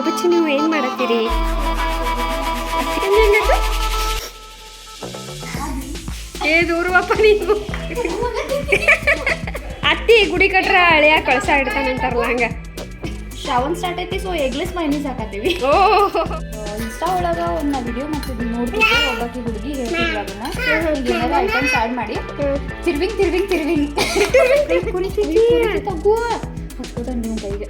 ಗುಬಚ್ಚಿ ನೀವು ಏನು ಮಾಡತ್ತೀರಿ? ಏ ದೂರವಪ್ಪ ನೀವು. ಅತ್ತಿ ಗುಡಿ ಕಟ್ರ ಹಳೆಯ ಕಳಸ ಇಡ್ತಾನಂತಾರಲ್ಲ ಹಂಗ. ಶ್ರಾವಣ ಸ್ಟಾರ್ಟ್ ಐತಿ ಸೊ ಎಗ್ಲೆಸ್ ಮೈನೀಸ್ ಹಾಕತ್ತೀವಿ. ಓ. ಇನ್ಸ್ಟಾ ಒಳಗ ಒಂದು ವಿಡಿಯೋ ಮಾಡ್ತಿದ್ವಿ ನೋಡ್ಬಿಟ್ಟು ಒಬ್ಬಾಕಿ ಹುಡುಗಿ ಹೇಳ್ತಿದ್ವಿ ಅದನ್ನ ಏನಾರ ಐಟಮ್ಸ್ ಆ್ಯಡ್ ಮಾಡಿ ತಿರ್ವಿಂಗ್ ತಿರ್ವಿಂಗ್ ತಿರ್ವಿಂಗ್. ತಗೋ. ಹಚ್ಕೋತ ನಿಮ್ಮ ಕೈಗೆ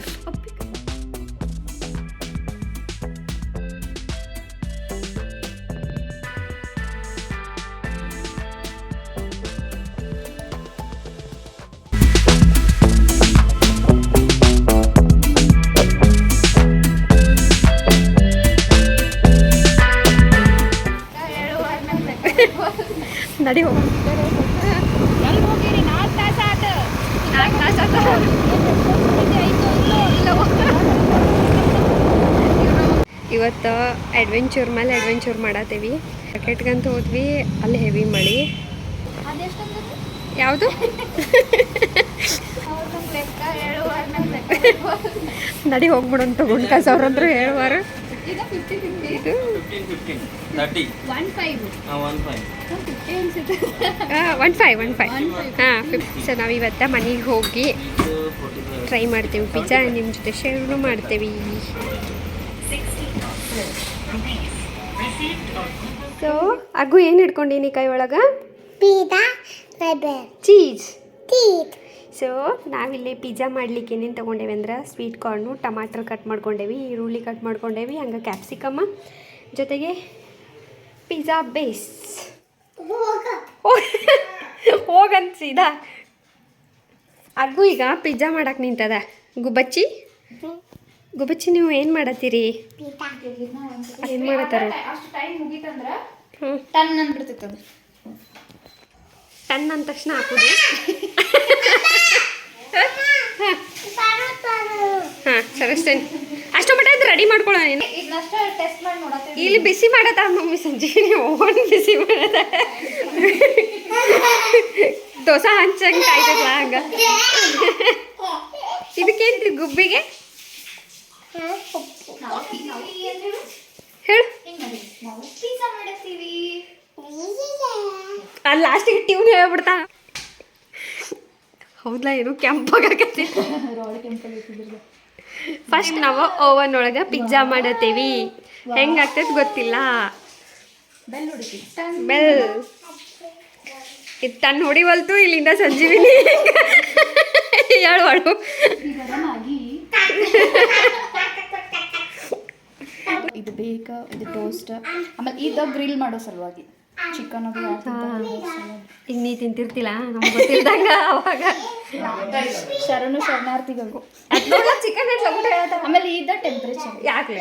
ನಡಿ ಹೋಗ. ಇವತ್ತು ಅಡ್ವೆಂಚರ್ ಮೇಲೆ ಅಡ್ವೆಂಚರ್ ಮಾಡತ್ತೀವಿ ರಾಕೆಟ್ಗಂತ ಹೋದ್ವಿ ಅಲ್ಲಿ ಹೆವಿ ಮಳಿ. ಅದೆಷ್ಟಂದ್ರೆ ಯಾವುದು ನಡಿ ಹೋಗ್ಬಿಡೋಣ ತಗೊಂಡು ಕಸವ್ರ ಅಂದ್ರೆ ಹೇಳುವಾರ. ಈಗ ಫಿಫ್ಟಿ ಫಿಫ್ಟಿ ಇದು fifteen fifteen thirty one five one five fifty ಅನ್ಸುತ್ತೆ ಒನ್ ಫೈವ್ ಒನ್ ಫೈವ್ ಹಾಂ ಫಿಫ್ಟಿ ಸೊ ನಾವು ಇವತ್ತು ಮನೆಗೆ ಹೋಗಿ ಟ್ರೈ ಮಾಡ್ತೀವಿ. ಪಿಜ್ಜಾ ನಿಮ್ಮ ಜೊತೆ ಶೇರ್ನು ಮಾಡ್ತೇವೆ ಸೊ ಅಗು ಏನು ಹಿಡ್ಕೊಂಡೀನಿ ಕೈ ಒಳಗೆ? ಚೀಸ್ teeth, ಸೊ ನಾವಿಲ್ಲಿ ಪಿಜ್ಜಾ ಮಾಡ್ಲಿಕ್ಕೆ ಏನೇನು ತೊಗೊಂಡೇವಿ ಅಂದ್ರೆ ಸ್ವೀಟ್ ಕಾರ್ನು ಟಮಾಟರ್ ಕಟ್ ಮಾಡ್ಕೊಂಡೇವಿ ಈರುಳ್ಳಿ ಕಟ್ ಮಾಡ್ಕೊಂಡೇವಿ ಹಂಗೆ ಕ್ಯಾಪ್ಸಿಕಮ್ಮ ಜೊತೆಗೆ ಪಿಜ್ಜಾ ಬೇಸ್ ಹೋಗಂತ ಸೀದಾ. ಈಗ ಪಿಜ್ಜಾ ಮಾಡಕ್ಕೆ ನಿಂತದ. ಗುಬ್ಬಚ್ಚಿ? ಗುಬ್ಬಚ್ಚಿ ನೀವು ಏನು ಮಾಡತ್ತೀರಿ? ಏನು ಮಾಡತ್ತಾರ? ಟನ್ ಅಂದ್ಬಿಡ್ತೈತೆ ಟನ್ ಅಂದ ತಕ್ಷಣ ಹಾಕೋದು. ಹಾಂ ಸರಸ್ತೇನೆ ಅಷ್ಟು. ಮಟ್ಟ ಇದು ರೆಡಿ ಮಾಡ್ಕೊಳ್ಳೋಣ ಇಲ್ಲಿ ಬಿಸಿ ಮಾಡತ್ತ ಮಮ್ಮಿ ಸಂಜೆ. ಓನ್ ಬಿಸಿ ಮಾಡತ್ತ ದೋಸೆ ಹಂಚಂಗೆ ಕಾಯ್ತೈತಲ್ಲ ಹಂಗ. ಇದಕ್ಕೇನ್ರಿ ಗುಬ್ಬಿಗೆ? ಹೇಳು. ಅಲ್ಲಿ, ಲಾಸ್ಟಿಗೆ ಟ್ಯೂನ್ ಹೇಳ್ಬಿಡ್ತಾ ಹೌದಾ ಏನು ಕೆಂಪಾಗತ್ತೆ ಫಸ್ಟ್ ನಾವು ಓವನ್ ಒಳಗೆ ಪಿಜ್ಜಾ ಮಾಡತ್ತೇವಿ. ಹೆಂಗಾಗ್ತೈತೆ ಗೊತ್ತಿಲ್ಲ. ಬೆಲ್ ಇದು ತನ್ನ ಹೊಡಿವಲ್ತು ಇಲ್ಲಿಂದ ಸಂಜೀವಿನಿ. ಹೇಳುವಳು ಇದು ಬೇಕಾ ಇದು ಟೋಸ್ಟ್ ಆಮೇಲೆ ಇದು ಗ್ರಿಲ್ ಮಾಡೋ ಸಲುವಾಗಿ. ಚಿಕನ್ ಅದು? ಈಗ ನೀ ತಿಂತಿರ್ತಿಲ್ಲ ನಮ್ಗೆ ಗೊತ್ತಿಲ್ದಂಗ ಅವಾಗ. ಶರಣು ಶರಣಾರ್ಥಿಗಳು ಚಿಕನ್ ಆಮೇಲೆ ಇದ್ದ ಟೆಂಪ್ರೇಚರ್ ಯಾಕೆ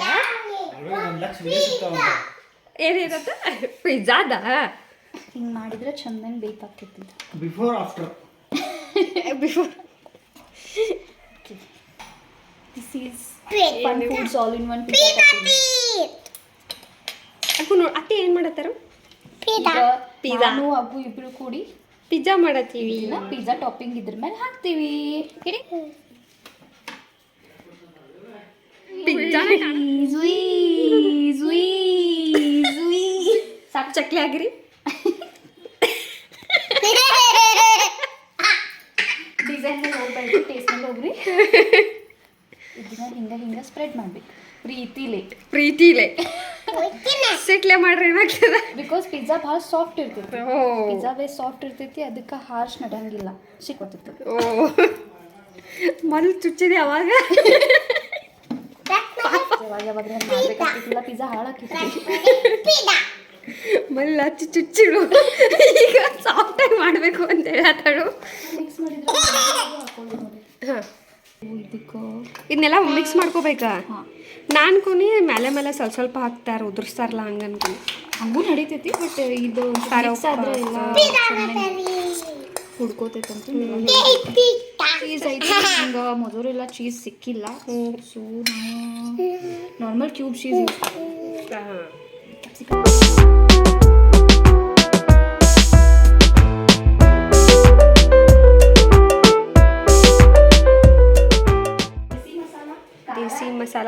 ಏನಿರತ್ತ? ಪಿಜ್ಜಾದ? ಹಿಂಗೆ ಮಾಡಿದ್ರೆ ಚಂದಂಗೆ ಬೇಕಾಗ್ತಿತ್ತು before after before this is fun foods all in one pizza ಅಪ್ಪ ನೋಡಿ ಅತ್ತೆ ಏನು ಮಾಡತ್ತಾರ? ಈಗ Pizza. ನಾನು ಅಬ್ಬು ಇಬ್ರು ಕೂಡಿ ಪಿಜ್ಜಾ ಮಾಡತ್ತೀವಿ. ಇದನ್ನ ಪಿಜ್ಜಾ ಟಾಪಿಂಗ್ ಇದ್ರ ಮೇಲೆ ಹಾಕ್ತೀವಿ. ಇಡಿ ಪಿಜ್ಜಾ ಝುಯ್ ಝುಯ್ ಝುಯ್ ಸಾಕು ಚಕ್ಲಿ ಆಗಿರಿ ಡಿಸೈನ್ ಮೇಲೆ ಹೋಗ್ಬೇಡ್ರಿ ಟೇಸ್ಟ್ ಮೇಲೆ ಹೋಗ್ರಿ. ಇದನ್ನ ಹಿಂಗ ಹಿಂಗ ಸ್ಪ್ರೆಡ್ ಮಾಡ್ಬೇಕು. ಪ್ರೀತಿಲಿ. ಪ್ರೀತಿಲೆ. ಸಿಟ್ಲೆ ಮಾಡ್ರಿ ಏನಾಗ್ತದ? ಬಿಕಾಸ್ ಪಿಜ್ಜಾ ಭಾಳ ಸಾಫ್ಟ್ ಇರ್ತೈತಿ. ಪಿಜ್ಜಾ ಬೇಸ್ ಸಾಫ್ಟ್ ಇರ್ತೈತಿ ಅದಕ್ಕೆ ಹಾರ್ಶ್ ನಡಂಗಿಲ್ಲ ಸಿಕ್ಕೋತೈತಿ ಓ. ಮೊದಲು ಚುಚ್ಚಿದೆ ಅವಾಗ? ಯಾವಾಗ ಯಾವಾಗ ಮಾಡ್ಬೇಕಾಗ್ತಿಲ್ಲ ಪಿಜ್ಜಾ ಹಾಳಾಕಿತ್ತು ಮೊದಲು ಹಚ್ಚಿ ಚುಚ್ಚಿಡು. ಈಗ ಸಾಫ್ಟಾಗಿ ಮಾಡಬೇಕು ಅಂತ ಹೇಳತ್ತಾಳು. ಮಿಕ್ಸ್ ಮಾಡಿದ್ರೆ ಹಾಂ. ಇದಕ್ಕೆ ಇದನ್ನೆಲ್ಲ ಮಿಕ್ಸ್ ಮಾಡ್ಕೋಬೇಕಾ? ಹಾಂ. ನಾನು ಕೊನೆ ಮೇಲೆ ಮೇಲೆ ಸ್ವಲ್ಪ ಸ್ವಲ್ಪ ಹಾಕ್ತಾರೆ ಉದುರಿಸ್ತಾರಲ್ಲ ಹಂಗೆ ಅನ್ಕೊಂಡು. ಹಂಗೂ ನಡೀತೈತಿ ಬಟ್ ಇದು ಆದ್ರೆ ಎಲ್ಲ ಹುಡ್ಕೋತೈತೆ ಅಂತ ಚೀಸ್ ಐತಿ ಹಿಂಗೆ ಮೊದಲೆಲ್ಲ ಚೀಸ್ ಸಿಕ್ಕಿಲ್ಲ. ಸೊ ನಾವು ನಾರ್ಮಲ್ ಕ್ಯೂಬ್ ಚೀಸ್ ಯೂಸ್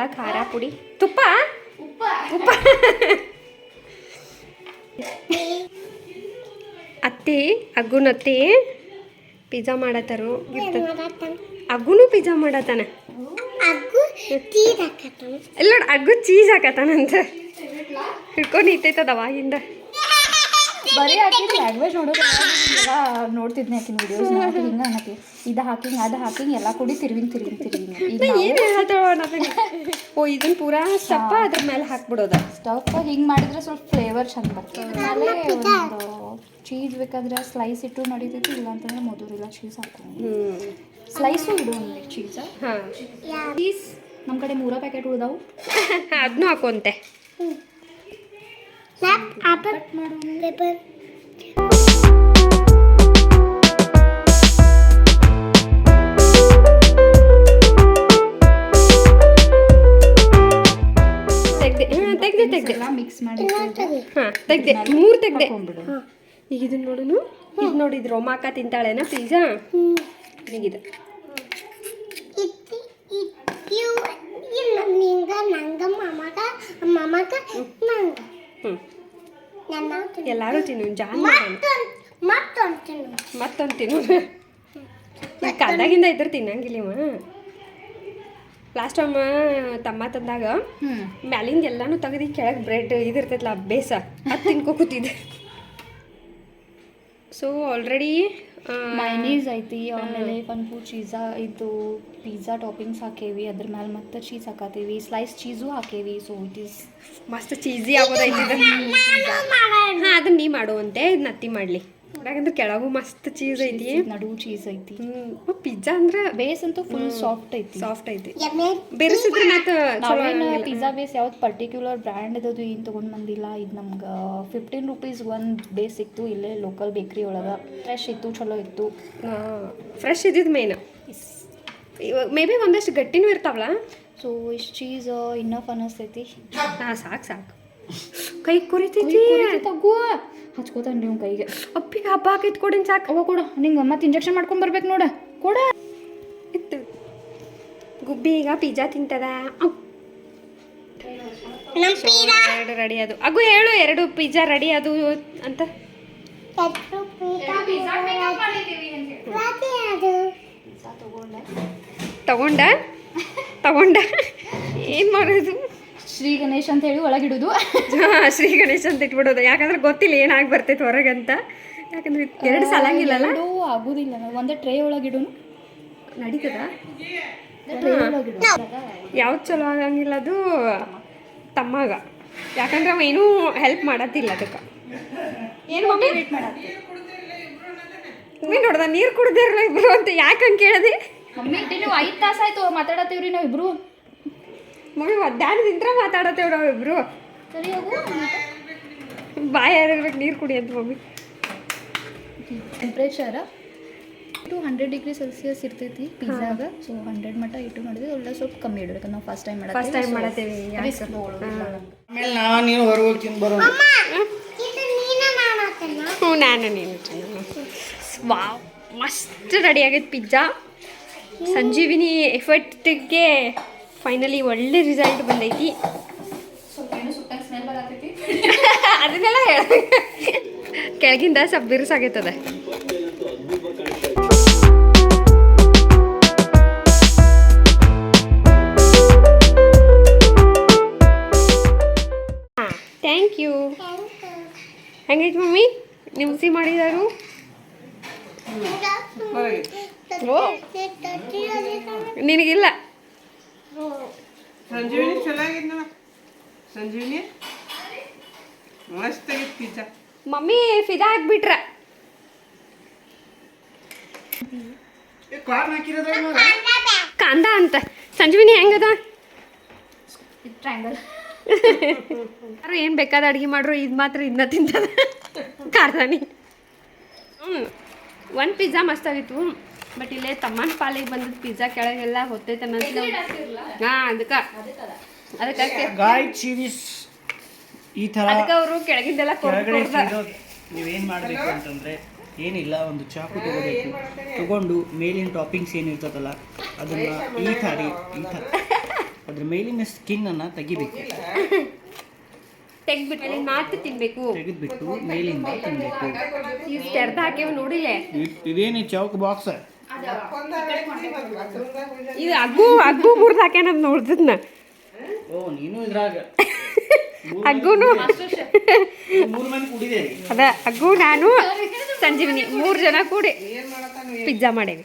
ಮಸಾಲ ಖಾರ ಪುಡಿ? ತುಪ್ಪ? ಉಪ್ಪ. ಅತ್ತೆ ಅಗ್ಗುನತ್ತೆ ಪಿಜ್ಜಾ ಮಾಡತ್ತಾರು. ಅಗ್ಗುನು ಪಿಜ್ಜಾ ಮಾಡತ್ತಾನ. ಇಲ್ಲ ನೋಡ್ ಅಗ್ಗು ಚೀಸ್ ಹಾಕತ್ತಾನಂತ. ಹಿಡ್ಕೊಂಡು ಇತ್ತೈತದ ಅವಾಗಿಂದ. ಬರೀ ಹಾಕಿ ಲ್ಯಾಂಗ್ವೇಜ್ ನೋಡೋದು ಎಲ್ಲ ನೋಡ್ತಿದ್ನಿ ಆಕಿನ ವಿಡಿಯೋಸ್ ಹಾಕಿ ಹಿಂಗೆ ಅನ್ನಕ್ಕೆ ಇದು ಹಾಕಿಂಗ್ ಅದು ಹಾಕಿಂಗ್ ಎಲ್ಲ ಕೂಡಿ ತಿರುವಿನ ತಿರುವಿನ ತಿರುವಿನ ಓ ಇದನ್ನ ಪೂರಾ ಸಪ್ಪ ಅದ್ರ ಮೇಲೆ ಹಾಕ್ಬಿಡೋದ? ಸ್ಟಫ್ ಹಿಂಗೆ ಮಾಡಿದ್ರೆ ಸ್ವಲ್ಪ ಫ್ಲೇವರ್ ಚಂದ ಬರ್ತದೆ. ಆಮೇಲೆ ಒಂದು ಚೀಸ್ ಬೇಕಾದ್ರೆ ಸ್ಲೈಸ್ ಇಟ್ಟು ನಡೀತೈತಿ ಇಲ್ಲ ಅಂತಂದ್ರೆ ಮೊದಲಿಲ್ಲ ಚೀಸ್ ಹಾಕೊಂಡು ಹ್ಞೂ ಸ್ಲೈಸು ಇಡು ಒಂದು ಚೀಸ ಹಾಂ. ಚೀಸ್ ನಮ್ಮ ಕಡೆ ಮೂರ ಪ್ಯಾಕೆಟ್ ಉಳ್ದಾವು. ಅದನ್ನೂ ಹಾಕೊಂತೆ ಲ್ಯಾಪ್ ಆಪಲ್ ಪೇಪರ್ ತೆಗ್ದೆ ಹಾಂ ತೆಗ್ದೆ ತೆಗ್ದೆ ಎಲ್ಲ ಮಿಕ್ಸ್ ಮಾಡಿ ಹಾಂ ತೆಗ್ದೆ ಮೂರು ತೆಗ್ದೆ ಹಾಕೊಂಡ್ಬಿಡು. ಈಗ ಇದನ್ನ ನೋಡುನು? ಇದು ನೋಡಿದ್ರು ರೋಮಾಕ ತಿಂತಾಳೇನ ಪಿಜ್ಜಾ ಈಗಿದೆ ಇತ್ತು ಇತ್ತು ಇಲ್ಲ ನಿಂಗ ನಂಗ ಮಮಗ ಮಮಗ ನಂಗ. ಹ್ಞೂ ಎಲ್ಲರೂ ತಿನ್ನು ಜಾನ್ ಮತ್ತೊಂದು ತಿನ್ನು. ಮತ್ತೊಂದು ತಿನ್ನು. ಈಗ ಕಲ್ದಾಗಿಂದ ಇದ್ರೆ ಲಾಸ್ಟ್ ಟೈಮ್ ತಮ್ಮ ತಂದಾಗ ಮ್ಯಾಲಿಂದ ಎಲ್ಲಾನು ತೆಗ್ದು ಕೆಳಗೆ ಬ್ರೆಡ್ ಇದಿರ್ತೈತಲ್ಲ ಬೇಸ. ಅದು ತಿನ್ಕೋ ಕೂತಿದ್ದೆ. ಸೊ ಆಲ್ರೆಡಿ ಮೈನೀಸ್ ಐತಿ ಆಮೇಲೆ ಫನ್ಫು ಚೀಸಾ ಇದು ಪಿಜ್ಜಾ ಟಾಪಿಂಗ್ಸ್ ಹಾಕೇವಿ ಅದ್ರ ಮ್ಯಾಲ ಮತ್ತೆ ಚೀಸ್ ಹಾಕತ್ತೀವಿ ಸ್ಲೈಸ್ ಚೀಸು ಹಾಕೇವಿ ಸೊ ಇಟ್ ಈಸ್ ಮಸ್ತ್ ಚೀಸಿ ಆಗೋದೈತಿ ಹಾಂ ಅದನ್ನ ನೀ ಮಾಡುವಂತೆ ಇದು ನತ್ತಿ ಮಾಡಲಿ. ಯಾಕಂದ್ರೆ ಕೆಳಗು ಮಸ್ತ್ ಚೀಸ್ ಐತಿ. ನಡು ಚೀಸ್ ಐತಿ. ಹ್ಞೂ ಪಿಜ್ಜಾ ಅಂದ್ರೆ ಬೇಸ್ ಅಂತೂ ಫುಲ್ ಸಾಫ್ಟ್ ಐತಿ. ಸಾಫ್ಟ್ ಐತಿ. ಬೆರೆಸಿದ್ರೆ ಮತ್ತೆ ಚಲೋ ನಾವೇನು ಪಿಜ್ಜಾ ಬೇಸ್ ಯಾವ್ದು ಪರ್ಟಿಕ್ಯುಲರ್ ಬ್ರ್ಯಾಂಡ್ ಅದು ಏನು ತೊಗೊಂಡು ಬಂದಿಲ್ಲ. ಇದು ನಮ್ಗೆ ಫಿಫ್ಟೀನ್ ರುಪೀಸ್ ಒಂದು ಬೇಸ್ ಇತ್ತು. ಇಲ್ಲೇ ಲೋಕಲ್ ಬೇಕ್ರಿ ಒಳಗೆ. ಫ್ರೆಶ್ ಇತ್ತು ಚಲೋ ಇತ್ತು. ಫ್ರೆಶ್ ಇದ್ದಿದ್ದು ಮೇನ್ ಮೇ ಬಿ ಒಂದಷ್ಟು ಗಟ್ಟಿನೂ ಇರ್ತಾವಲ್ಲ? ಸೊ ಇಷ್ಟು ಚೀಸ್ ಇನ್ನಫ್ ಅನ್ನಿಸ್ತೈತಿ ಹಾಂ ಸಾಕು ಸಾಕು. ಕೈ ಕುರಿತೈತಿ. ತಗೋ. ಹಚ್ಕೋತಾನೆ ನೀವು ಕೈಗೆ. ಅಪ್ಪಿಗೆ ಹಬ್ಬ ಹಾಕಿ ಕೊಡಿನ ಸಾಕು. ಅವ ಕೊಡು. ನಿಂಗೆ ಮತ್ತೆ ಇಂಜೆಕ್ಷನ್ ಮಾಡ್ಕೊಂಡ್ ಬರ್ಬೇಕು ನೋಡ. ಕೊಡ. ಇತ್ತು. ಗುಬ್ಬಿ ಈಗ ಪಿಜ್ಜಾ ತಿಂತದ. ಎರಡು ರೆಡಿ ಅದು. ಅಗು ಹೇಳು ಎರಡು ಪಿಜ್ಜಾ ರೆಡಿ ಅದು ಅಂತ. ತಗೊಂಡ? ತಗೊಂಡ? ಏನು ಮಾಡೋದು? ಶ್ರೀ ಗಣೇಶ್ ಅಂತ ಹೇಳಿ ಒಳಗಿಡುದು. ಶ್ರೀ ಗಣೇಶ್ ಅಂತ ಇಟ್ಬಿಡೋದು. ಯಾಕಂದ್ರೆ ಗೊತ್ತಿಲ್ಲ ಏನಾಗಿ ಬರ್ತೈತೆ ಹೊರಗಂತ ಯಾಕಂದ್ರೆ ಎರಡು ಆಗಿಲ್ಲ ಅದು ಆಗುದಿಲ್ಲ. ಒಂದೇ ಟ್ರೇ ಒಳಗಿಡುನು. ನಡೀತದ? ಯಾವ್ದು ಚಲೋ ಆಗಂಗಿಲ್ಲ ಅದು ತಮ್ಮಾಗ. ಯಾಕಂದ್ರೆ ಅವ ಏನೂ ಹೆಲ್ಪ್ ಮಾಡತ್ತಿಲ್ಲ ಅದಕ್ಕೆ. ಏನು ಮಮ್ಮಿ? ಮಮ್ಮಿ ನೋಡ್ದ ನೀರು ಕುಡ್ದಿರಲ್ಲ ಇಬ್ರು ಅಂತ ಯಾಕಂಗೆ ಕೇಳದೆ? ಮಮ್ಮಿ ನೀವು ಐದು ತಾಸು ಆಯ್ತು ಮಾತಾಡತ್ತೀವ್ರಿ ನಾವು ಮಮ್ಮಿ ನಿಂತ್ರ ಮಾತಾಡತ್ತೇವ್ ನಾವಿಬ್ರು ಇಬ್ರು ಸರಿ ಹೋಗು. ಬಾಯ್ ನೀರು ಕುಡಿ ಅಂತ mummy. Temperature two hundred degree Celsius ಇರ್ತೈತಿ ಪಿಜ್ಜಾಗ. ಸೊ ಹಂಡ್ರೆಡ್ ಮಟ್ಟ ಇಟ್ಟು ಮಾಡಿದ್ರೆ ಒಳ್ಳೆ ಸ್ವಲ್ಪ ಕಮ್ಮಿ ಇಡಬೇಕು ನಾವು ಫಸ್ಟ್ ಟೈಮ್ ಫಸ್ಟ್ ಟೈಮ್ ಮಾಡತ್ತೇವೆ. ಆಮೇಲೆ ನಾ ನೀನು ಹೊರಗೆ ಹೋಗಿ ತಿಂದು ಬರೋ ಇದು ನೀನ ಮಾಡತ್ತಲ್ಲ ಹ್ಞೂ ನಾನು ನೀನು ವಾವ್ ಮಸ್ತ್ ರೆಡಿ ಆಗೈತೆ ಪಿಜ್ಜಾ. ಸಂಜೀವಿನಿ ಎಫರ್ಟ್ಗೆ ಫೈನಲಿ ಒಳ್ಳೆ ರಿಸಲ್ಟ್ ಬಂದೈತಿ. ಅದನ್ನೆಲ್ಲ ಹೇಳ. ಕೆಳಗಿಂದ ಸ್ವಲ್ಪ ಬಿರುಸಾಗೈತದ. ಥ್ಯಾಂಕ್ ಯು ಹೆಂಗೈತಿ ಮಮ್ಮಿ? ನಿಮ್ಸಿ ಮಾಡಿದಾರು? ನಿನಗಿಲ್ಲ? ಸಂಜೀವಿನಿ ಚೆನ್ನಾಗಿದ್ ನೋಡ ಸಂಜೀವಿನಿ? ಮಸ್ತ್ ಆಗಿತ್ತು ಪಿಜ್ಜಾ. ಮಮ್ಮಿ ಫಿದಾ ಹಾಕ್ಬಿಟ್ರ ಕಾರ್ನ್ ಕಾಂದ ಅಂತ. ಸಂಜೀವಿನಿ ಹೆಂಗದ? ಟ್ರ್ಯಾಂಗಲ್ ಯಾರು ಏನು ಬೇಕಾದ ಅಡುಗೆ ಮಾಡ್ರು ಇದು ಮಾತ್ರ ಇದನ್ನ ತಿಂತದ. ಕಾರ್ದಾನಿ ಹ್ಞೂ ಒಂದು ಪಿಜ್ಜಾ ಮಸ್ತಾಗಿತ್ತು. ಬಟ್ ಇಲ್ಲೇ ತಮ್ಮನ ಪಾಲಿಗೆ ಬಂದಿದ್ದು ಪಿಜ್ಜಾ ಕೆಳಗೆಲ್ಲ ಹೊತ್ತೈತೆ ಹಾಂ ಅದಕ್ಕೆ. ಅದಕ್ಕೆ ಗಾಯ್ ಚೀಸ್ ಈ ಥರ ಅದಕ್ಕೆ ಅವರು ಕೆಳಗಿಂದೆಲ್ಲ ಕೊಡ್ತಾರೆ ನೀವೇನು ಮಾಡಬೇಕು ಅಂತಂದರೆ ಏನಿಲ್ಲ ಒಂದು ಚಾಕು ತಗೋಬೇಕು. ತಗೊಂಡು ಮೇಲಿನ ಟಾಪಿಂಗ್ಸ್ ಏನಿರ್ತದಲ್ಲ ಅದನ್ನು ಈ ಥರ ಈ ಥರ ಅದ್ರ ಮೇಲಿನ ಸ್ಕಿನ್ ಅನ್ನ ತೆಗಿಬೇಕು. ತೆಗ್ಬಿಟ್ಟು ಅಲ್ಲಿ ಮಾತು ತಿನ್ಬೇಕು. ತೆಗೆದ್ಬಿಟ್ಟು ಮೇಲಿಂದ ತಿನ್ಬೇಕು. ತೆರ್ದ ಹಾಕೇವ್ ನೋಡಿಲೆ ಇದ್- ಇದೇನು ಚೌಕ್ ಬಾಕ್ಸ್ ಇದು ಅಗ್ಗು ಅಗ್ಗು ಮುರ್ದು ಹಾಕ್ಯಾನದ್ ನೋಡ್ತಿದ್ನ? ಓ ನೀನು ಇದ್ರಾಗ. ಅಗ್ಗುನು? ಅದ ಅಗ್ಗು ನಾನು ಸಂಜೀವಿನಿ ಮೂರು ಜನ ಕೂಡಿ ಪಿಜ್ಜಾ ಮಾಡೇವಿ.